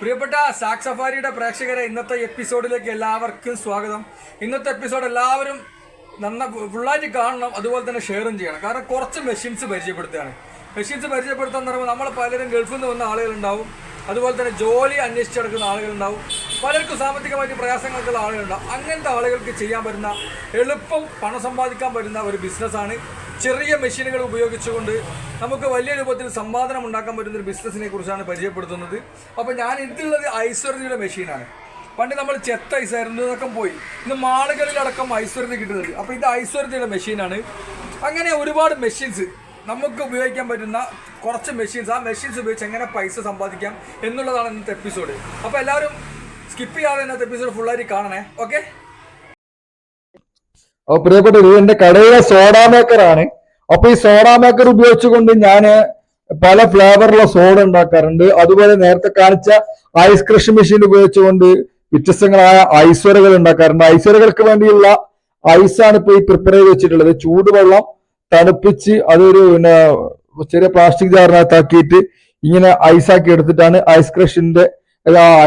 പ്രിയപ്പെട്ട സാക് സഫാരിയുടെ പ്രേക്ഷകരെ ഇന്നത്തെ എപ്പിസോഡിലേക്ക് എല്ലാവർക്കും സ്വാഗതം. ഇന്നത്തെ എപ്പിസോഡ് എല്ലാവരും നന്ന ഫുള്ളായിട്ട് കാണണം അതുപോലെ തന്നെ ഷെയറും ചെയ്യണം. കാരണം കുറച്ച് മെഷീൻസ് പരിചയപ്പെടുത്തുകയാണ്. മെഷീൻസ് പരിചയപ്പെടുത്താൻ പറയുമ്പോൾ നമ്മൾ പലരും ഗൾഫിൽ നിന്ന് വന്ന ആളുകളുണ്ടാവും. അതുപോലെ തന്നെ ജോലി അന്വേഷിച്ച് നടക്കുന്ന ആളുകളുണ്ടാവും. പലർക്കും സാമ്പത്തികമായിട്ട് പ്രയാസങ്ങൾക്കുള്ള ആളുകളുണ്ടാവും. അങ്ങനത്തെ ആളുകൾക്ക് ചെയ്യാൻ പറ്റുന്ന എളുപ്പം പണം സമ്പാദിക്കാൻ പറ്റുന്ന ഒരു ബിസിനസ്സാണ് ചെറിയ മെഷീനുകൾ ഉപയോഗിച്ചുകൊണ്ട് നമുക്ക് വലിയ രൂപത്തിൽ സമ്പാദനം ഉണ്ടാക്കാൻ പറ്റുന്ന ഒരു ബിസിനസ്സിനെ കുറിച്ചാണ് പരിചയപ്പെടുത്തുന്നത്. അപ്പോൾ ഞാൻ ഇതിലുള്ളത് ഐശ്വര്യയുടെ മെഷീനാണ്. പണ്ട് നമ്മൾ ചെത്ത ഐസായിരുന്നു ഇതൊക്കെ പോയി. ഇന്ന് മാളുകളിലടക്കം ഐശ്വര്യത കിട്ടുന്നത് അപ്പോൾ ഇത് ഐശ്വര്യതയുടെ മെഷീനാണ്. അങ്ങനെ ഒരുപാട് മെഷീൻസ് നമുക്ക് ഉപയോഗിക്കാൻ പറ്റുന്ന കുറച്ച് മെഷീൻസ്. ആ മെഷീൻസ് ഉപയോഗിച്ച് എങ്ങനെ പൈസ സമ്പാദിക്കാം എന്നുള്ളതാണ് ഇന്നത്തെ എപ്പിസോഡ് അപ്പോൾ എല്ലാവരും സ്കിപ്പ് ചെയ്യാതെ ഇന്നത്തെ എപ്പിസോഡ് ഫുള്ളായിട്ട് കാണണേ. ഓക്കെ അപ്പൊ പ്രിയപ്പെട്ട ഇത് എന്റെ കടയിലെ സോഡാ മേക്കർ ആണ്. അപ്പൊ ഈ സോഡാ മേക്കർ ഉപയോഗിച്ചുകൊണ്ട് ഞാൻ പല ഫ്ലേവറിലുള്ള സോഡ ഉണ്ടാക്കാറുണ്ട്. അതുപോലെ നേരത്തെ കാണിച്ച ഐസ് ക്രഷ് മെഷീൻ ഉപയോഗിച്ചുകൊണ്ട് വ്യത്യസ്തങ്ങളായ ഐശ്വരകൾ ഉണ്ടാക്കാറുണ്ട്. ഐശ്വരകൾക്ക് വേണ്ടിയുള്ള ഐസാണ് ഇപ്പൊ ഈ പ്രിപ്പയർ ചെയ്ത് വെച്ചിട്ടുള്ളത്. ചൂടുവെള്ളം തണുപ്പിച്ച് അതൊരു പിന്നെ ചെറിയ പ്ലാസ്റ്റിക് ജാറിനകത്താക്കിയിട്ട് ഇങ്ങനെ ഐസാക്കി എടുത്തിട്ടാണ് ഐസ് ക്രഷിന്റെ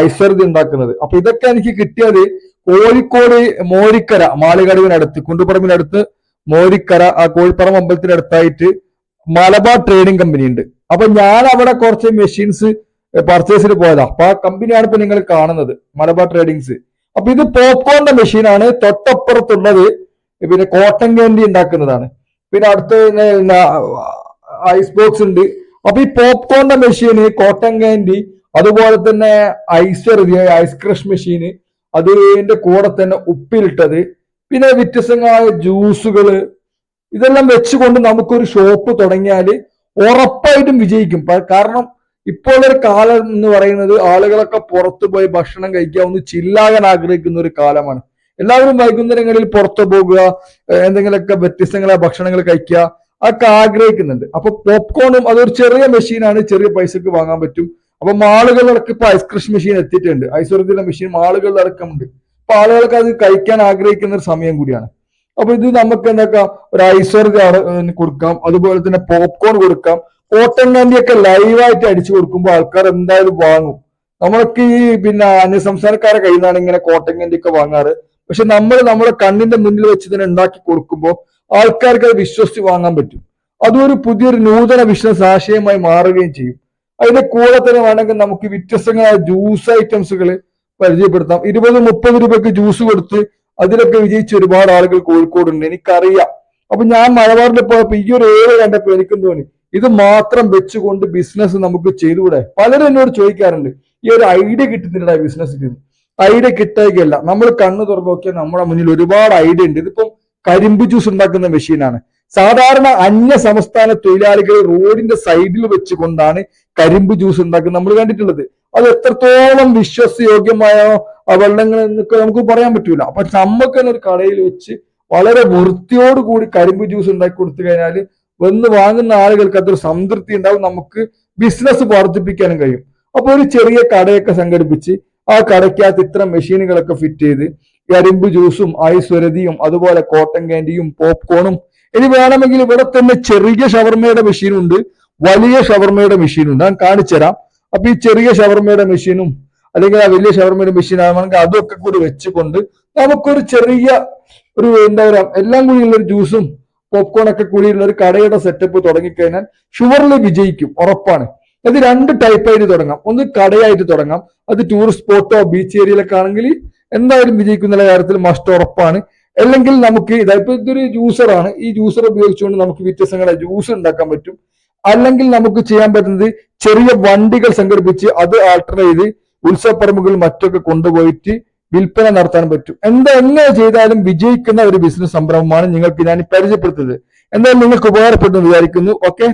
ഐശ്വര്യത ഉണ്ടാക്കുന്നത്. അപ്പൊ ഇതൊക്കെ എനിക്ക് കിട്ടിയത് കോഴിക്കോട് മോരിക്കര മാളികടവിനടുത്ത് കുണ്ടുപറമ്പിനടുത്ത് മോരിക്കര ആ കോഴിപ്പറമ്പ് അമ്പലത്തിനടുത്തായിട്ട് മലബാർ ട്രേഡിംഗ് കമ്പനി ഉണ്ട്. അപ്പൊ ഞാൻ അവിടെ കുറച്ച് മെഷീൻസ് പർച്ചേസിന് പോയതാ. അപ്പൊ ആ കമ്പനിയാണ് ഇപ്പൊ നിങ്ങൾ കാണുന്നത് മലബാർ ട്രേഡിങ്സ് അപ്പൊ ഇത് പോപ്കോണിന്റെ മെഷീനാണ് തൊട്ടപ്പുറത്തുള്ളത് പിന്നെ കോട്ടൺ ക്യാൻഡി ഉണ്ടാക്കുന്നതാണ്. പിന്നെ അടുത്ത് ഐസ് ബോക്സ് ഉണ്ട്. അപ്പൊ ഈ പോപ്കോണിന്റെ മെഷീന് കോട്ടൺ ക്യാൻഡി അതുപോലെ തന്നെ ഐസ് എറിയ ഐസ് ക്രഷ് മെഷീന് അതിന്റെ കൂടെ തന്നെ ഉപ്പിലിട്ടത് പിന്നെ വ്യത്യസ്തങ്ങളായ ജ്യൂസുകൾ. ഇതെല്ലാം വെച്ചുകൊണ്ട് നമുക്കൊരു ഷോപ്പ് തുടങ്ങിയാൽ ഉറപ്പായിട്ടും വിജയിക്കും. കാരണം ഇപ്പോഴൊരു കാലം എന്ന് പറയുന്നത് ആളുകളൊക്കെ പുറത്തു പോയി ഭക്ഷണം കഴിക്കുക ഒന്ന് ചില്ലാകാൻ ആഗ്രഹിക്കുന്ന ഒരു കാലമാണ്. എല്ലാവരും വൈകുന്നേരങ്ങളിൽ പുറത്തു പോകുക എന്തെങ്കിലുമൊക്കെ വ്യത്യസ്തങ്ങളായ ഭക്ഷണങ്ങൾ കഴിക്കുക അതൊക്കെ ആഗ്രഹിക്കുന്നുണ്ട്. അപ്പൊ പോപ്കോണും അതൊരു ചെറിയ മെഷീനാണ് ചെറിയ പൈസക്ക് വാങ്ങാൻ പറ്റും. അപ്പൊ മാളുകളിലടക്കം ഇപ്പൊ ഐസ് മെഷീൻ എത്തിയിട്ടുണ്ട്. ഐശ്വര്യത്തിന്റെ മെഷീൻ മാളുകളിലടക്കമുണ്ട് അപ്പൊ ആളുകൾക്ക് അത് കഴിക്കാൻ ആഗ്രഹിക്കുന്ന ഒരു സമയം കൂടിയാണ്. അപ്പൊ ഇത് നമുക്ക് എന്താക്കാം? ഒരു ഐശ്വര്യ കൊടുക്കാം. അതുപോലെ തന്നെ പോപ്കോൺ കൊടുക്കാം. കോട്ടൺ ഒക്കെ ലൈവായിട്ട് അടിച്ചു കൊടുക്കുമ്പോൾ ആൾക്കാർ എന്തായാലും വാങ്ങും. നമ്മളൊക്കെ ഈ പിന്നെ അന്യ സംസ്ഥാനക്കാരെ കയ്യിൽ നിന്നാണ് ഇങ്ങനെ കോട്ടൺ ഒക്കെ വാങ്ങാറ്. പക്ഷെ നമ്മൾ നമ്മുടെ കണ്ണിന്റെ മുന്നിൽ വെച്ച് തന്നെ ഉണ്ടാക്കി കൊടുക്കുമ്പോൾ ആൾക്കാർക്ക് അത് വിശ്വസിച്ച് വാങ്ങാൻ പറ്റും. അതൊരു പുതിയൊരു നൂതന ബിസിനസ് ആശയമായി മാറുകയും ചെയ്യും. അതിന്റെ കൂടെ തന്നെ വേണമെങ്കിൽ നമുക്ക് വ്യത്യസ്തങ്ങളായ ജ്യൂസ് ഐറ്റംസുകൾ പരിചയപ്പെടുത്താം. ഇരുപത് മുപ്പത് രൂപയ്ക്ക് ജ്യൂസ് കൊടുത്ത് അതിലൊക്കെ വിജയിച്ച ഒരുപാട് ആളുകൾ കോഴിക്കോടുണ്ട്. എനിക്കറിയാം. അപ്പൊ ഞാൻ മലബാറിൽ പോയപ്പോ ഈ ഒരു ഏഴ് കണ്ടപ്പോ എനിക്കും തോന്നി? ഇത് മാത്രം വെച്ചുകൊണ്ട് ബിസിനസ് നമുക്ക് ചെയ്തുകൂടെ? പലരും എന്നോട് ചോദിക്കാറുണ്ട് ഈ ഒരു ഐഡിയ കിട്ടുന്നില്ല ബിസിനസ് ഐഡിയ കിട്ടുകയല്ല. നമ്മൾ കണ്ണു തുറന്നു നോക്കിയാൽ നമ്മുടെ മുന്നിൽ ഒരുപാട് ഐഡിയ ഉണ്ട്. ഇതിപ്പം കരിമ്പ് ജ്യൂസ് ഉണ്ടാക്കുന്ന മെഷീനാണ് സാധാരണ അന്യ സംസ്ഥാന തൊഴിലാളികൾ റോഡിന്റെ സൈഡിൽ വെച്ചുകൊണ്ടാണ് കരിമ്പ് ജ്യൂസ് ഉണ്ടാക്കുന്നത് നമ്മൾ കണ്ടിട്ടുള്ളത്. അത് എത്രത്തോളം വിശ്വസയോഗ്യമായ ആ വെള്ളങ്ങൾ എന്നൊക്കെ നമുക്ക് പറയാൻ പറ്റൂല. അപ്പൊ നമുക്ക് തന്നെ ഒരു കടയിൽ വെച്ച് വളരെ വൃത്തിയോട് കൂടി കരിമ്പ് ജ്യൂസ് ഉണ്ടാക്കി കൊടുത്തു കഴിഞ്ഞാൽ വന്ന് വാങ്ങുന്ന ആളുകൾക്ക് അതൊരു സംതൃപ്തി ഉണ്ടാവും നമുക്ക് ബിസിനസ് വർദ്ധിപ്പിക്കാനും കഴിയും. അപ്പൊ ഒരു ചെറിയ കടയൊക്കെ സംഘടിപ്പിച്ച് ആ കടയ്ക്കകത്ത് ഇത്തരം മെഷീനുകളൊക്കെ ഫിറ്റ് ചെയ്ത് കരിമ്പ് ജ്യൂസും ഐസ്വരതിയും അതുപോലെ കോട്ടൻ കാൻഡിയും പോപ്കോണും ഇനി വേണമെങ്കിൽ ഇവിടെ തന്നെ ചെറിയ ഷവർമയുടെ മെഷീനുണ്ട് വലിയ ഷവർമയുടെ മെഷീനുണ്ട്. ഞാൻ കാണിച്ചുതരാം അപ്പൊ ഈ ചെറിയ ഷവർമയുടെ മെഷീനും അല്ലെങ്കിൽ ആ വലിയ ഷവർമയുടെ മെഷീൻ ആണെങ്കിൽ അതൊക്കെ കൂടി വെച്ചുകൊണ്ട് നമുക്കൊരു ചെറിയ ഒരു എന്താ പറയാ എല്ലാം കൂടിയുള്ള ഒരു ജ്യൂസും പോപ്കോൺ ഒക്കെ കൂടിയുള്ള ഒരു കടയുടെ സെറ്റപ്പ് തുടങ്ങിക്കഴിഞ്ഞാൽ ഷുവറിൽ വിജയിക്കും ഉറപ്പാണ്. അത് രണ്ട് ടൈപ്പായിട്ട് തുടങ്ങാം. ഒന്ന് കടയായിട്ട് തുടങ്ങാം. അത് ടൂറിസ്റ്റ് സ്പോട്ടോ ബീച്ച് ഏരിയയിലൊക്കെ ആണെങ്കിൽ എന്തായാലും വിജയിക്കുന്ന കാര്യത്തിൽ മസ്റ്റ് ഉറപ്പാണ്. അല്ലെങ്കിൽ നമുക്ക് ഇതായിപ്പോ ഇതൊരു ജ്യൂസറാണ് ഈ ജ്യൂസർ ഉപയോഗിച്ചുകൊണ്ട് നമുക്ക് വ്യത്യസ്തങ്ങളെ ജ്യൂസ് ഉണ്ടാക്കാൻ പറ്റും. അല്ലെങ്കിൽ നമുക്ക് ചെയ്യാൻ പറ്റുന്നത് ചെറിയ വണ്ടികൾ സംഘടിപ്പിച്ച് അത് ആൾട്ടർ ചെയ്ത് ഉത്സവപ്പറമ്പുകൾ മറ്റൊക്കെ കൊണ്ടുപോയിട്ട് വിൽപ്പന നടത്താൻ പറ്റും. എന്താ എങ്ങനെ ചെയ്താലും വിജയിക്കുന്ന ഒരു ബിസിനസ് സംരംഭമാണ് നിങ്ങൾക്ക് ഞാൻ പരിചയപ്പെടുത്തുന്നത്. എന്തായാലും നിങ്ങൾക്ക് ഉപകാരപ്പെടുന്നു വിചാരിക്കുന്നു. ഓക്കെ